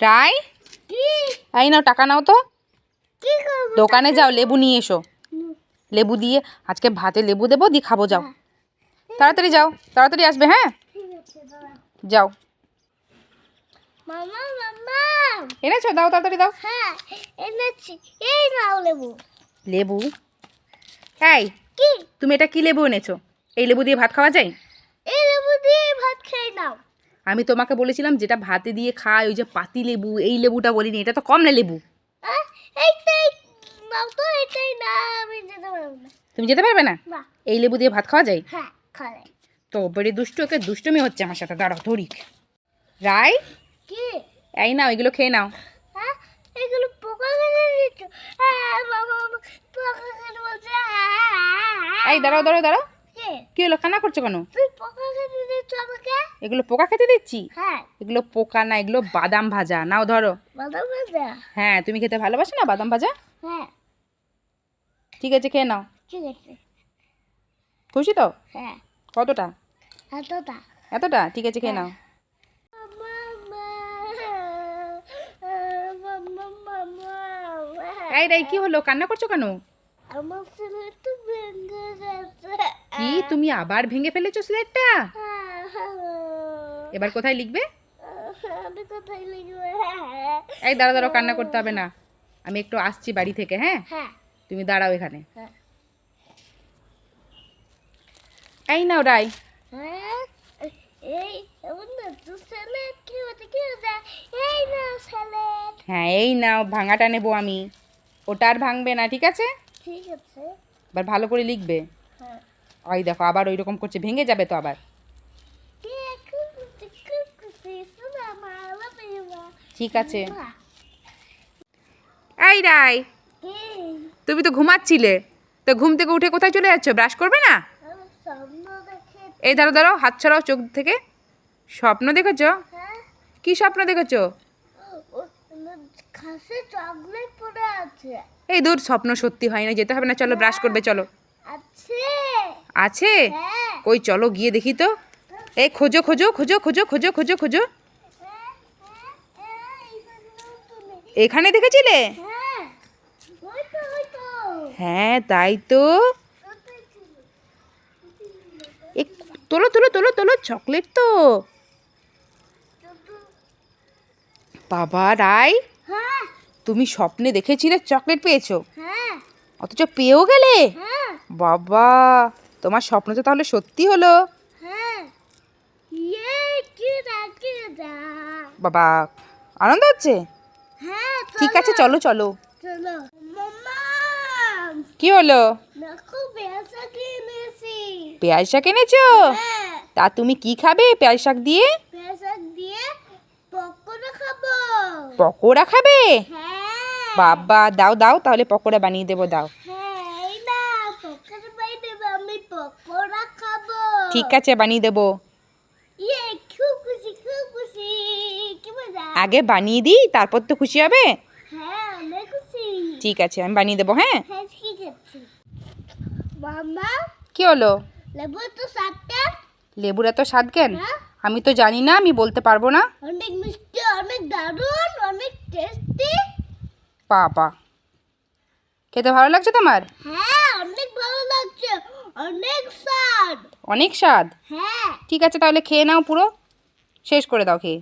রাই? কি? এই নাও টাকা নাও তো। দোকানে যাও লেবু নিয়ে এসো। লেবু দিয়ে আজকে ভাতে লেবু দেবো দিয়ে খাব যাও। তাড়াতাড়ি যাও তাড়াতাড়ি আসবে হ্যাঁ। যাও। এনেছো? দাও তাড়াতাড়ি দাও। হ্যাঁ লেবু। লেবু? এই কি? তুমি এটা কি লেবু এনেছো? এই লেবু দিয়ে ভাত খাওয়া যায়? এই লেবু দিয়ে ভাত খেয়ে নাও। আমি তোমাকে বলেছিলাম যেটা ভাতে দিয়ে খায় ওই যে পাতি লেবু এই লেবুটা বলিনি এটা তো কমলা লেবু? এটাই না যেতে তুমি যেতে পারবে না? এই লেবু দিয়ে ভাত খাওয়া যায়? হ্যাঁ তো বেড়ে দুষ্টু ওকে দুষ্টুমি হচ্ছে আমার সাথে দাঁড়াও ধরি। রাই কি? এই নাও এগুলো খেয়ে নাও। হ্যাঁ এগুলো পোকা হ্যাঁ হ্যাঁ, এই দাঁড়াও দাঁড়াও দাঁড়াও। কে হলো কান্না করছ কেন? এগুলো পোকা খেতে দিচ্ছি? হ্যাঁ। এগুলো পোকা না এগুলো বাদাম ভাজা। নাও ধরো। বাদাম ভাজা? হ্যাঁ তুমি খেতে ভালোবাসো না বাদাম ভাজা? হ্যাঁ। ঠিক আছে খেয়ে নাও। ঠিক আছে। খুশি তো? হ্যাঁ। কতটা? এতটা। এতটা? ঠিক আছে খেয়ে নাও। মামা মামা এই রাই কি হলো? কান্না করছ কেন? আমার ছেলে তো ভেঙে গেছে কি? তুমি আবার ভেঙে ফেলেছো স্লেটটা? এবার কোথায় লিখবে? লিখব? এই দাঁড়া দাঁড়াও কান্না করতে হবে না। আমি একটু আসছি বাড়ি থেকে হ্যাঁ? হ্যাঁ। তুমি দাঁড়াও এখানে। হ্যাঁ। এই নাও রাই। হ্যাঁ? এই হ্যাঁ নাও ভাঙাটা নেব আমি। ওটা আর ভাঙবে না ঠিক আছে? ঠিক আছে। এবার ভালো করে লিখবে। হ্যাঁ ওই দেখো, আবার ওই রকম করছে, ভেঙে যাবে তো আবার। ঠিক আছে। এই রাই, তুমি তো ঘুমাচ্ছিলে। তো ঘুম থেকে উঠে কোথায় চলে যাচ্ছ? ব্রাশ করবে না? এই দাঁড়াও দাঁড়াও, হাত ছড়াও চোখ থেকে। স্বপ্ন দেখেছ? কি স্বপ্ন দেখেছ? এই দূর, স্বপ্ন সত্যি হয় না যেতে হবে না, চলো, ব্রাশ করবে, চলো। আছে। আছে? কই, চলো গিয়ে দেখি তো। এই, খোঁজো খোঁজো খোঁজো খোঁজো খোঁজো খোঁজো খোঁজো। এখানে দেখেছিলে? হ্যাঁ তাই তো। তোলো তোলো তোলো তোলো, চকলেট তো। বাবা, রাই হ্যাঁ তুমি স্বপ্নে দেখেছিলে চকলেট পেয়েছ? অথচ পেয়েও গেলে? বাবা। তোমার স্বপ্ন তো তাহলে সত্যি হলো। হ্যাঁ। ইয়ে বাবা আনন্দ হচ্ছে? হ্যাঁ ঠিক আছে চলো চলো। কি হলো? পেঁয়াজ শাক এনেছো? হ্যাঁ। তা তুমি কি খাবে পেঁয়াজ শাক দিয়ে? পকোড়া খাবে। বাবা দাও দাও তাহলে পকোড়া বানিয়ে দেবো দাও হ্যাঁ এই না পকোড়া বাই দেবো আমি পকোড়া খাব ঠিক আছে বানিয়ে দেবো। ইয়ে আগে বানিয়ে দিই তারপর তো খুশি হবে? হ্যাঁ খুশি। ঠিক আছে আমি বানিয়ে দেবো হ্যাঁ? হ্যাঁ কি হলো? তো লেবুর এত স্বাদ কেন? হ্যাঁ? আমি তো জানি না আমি বলতে পারব না। অনেক মিষ্টি অনেক দারুণ অনেক টেস্টি বাবা। খেতে ভালো লাগছে তোমার? হ্যাঁ অনেক ভালো লাগছে অনেক স্বাদ। অনেক স্বাদ। হ্যাঁ। ঠিক আছে তাহলে খেয়ে নাও পুরো। শেষ করে দাও খেয়ে।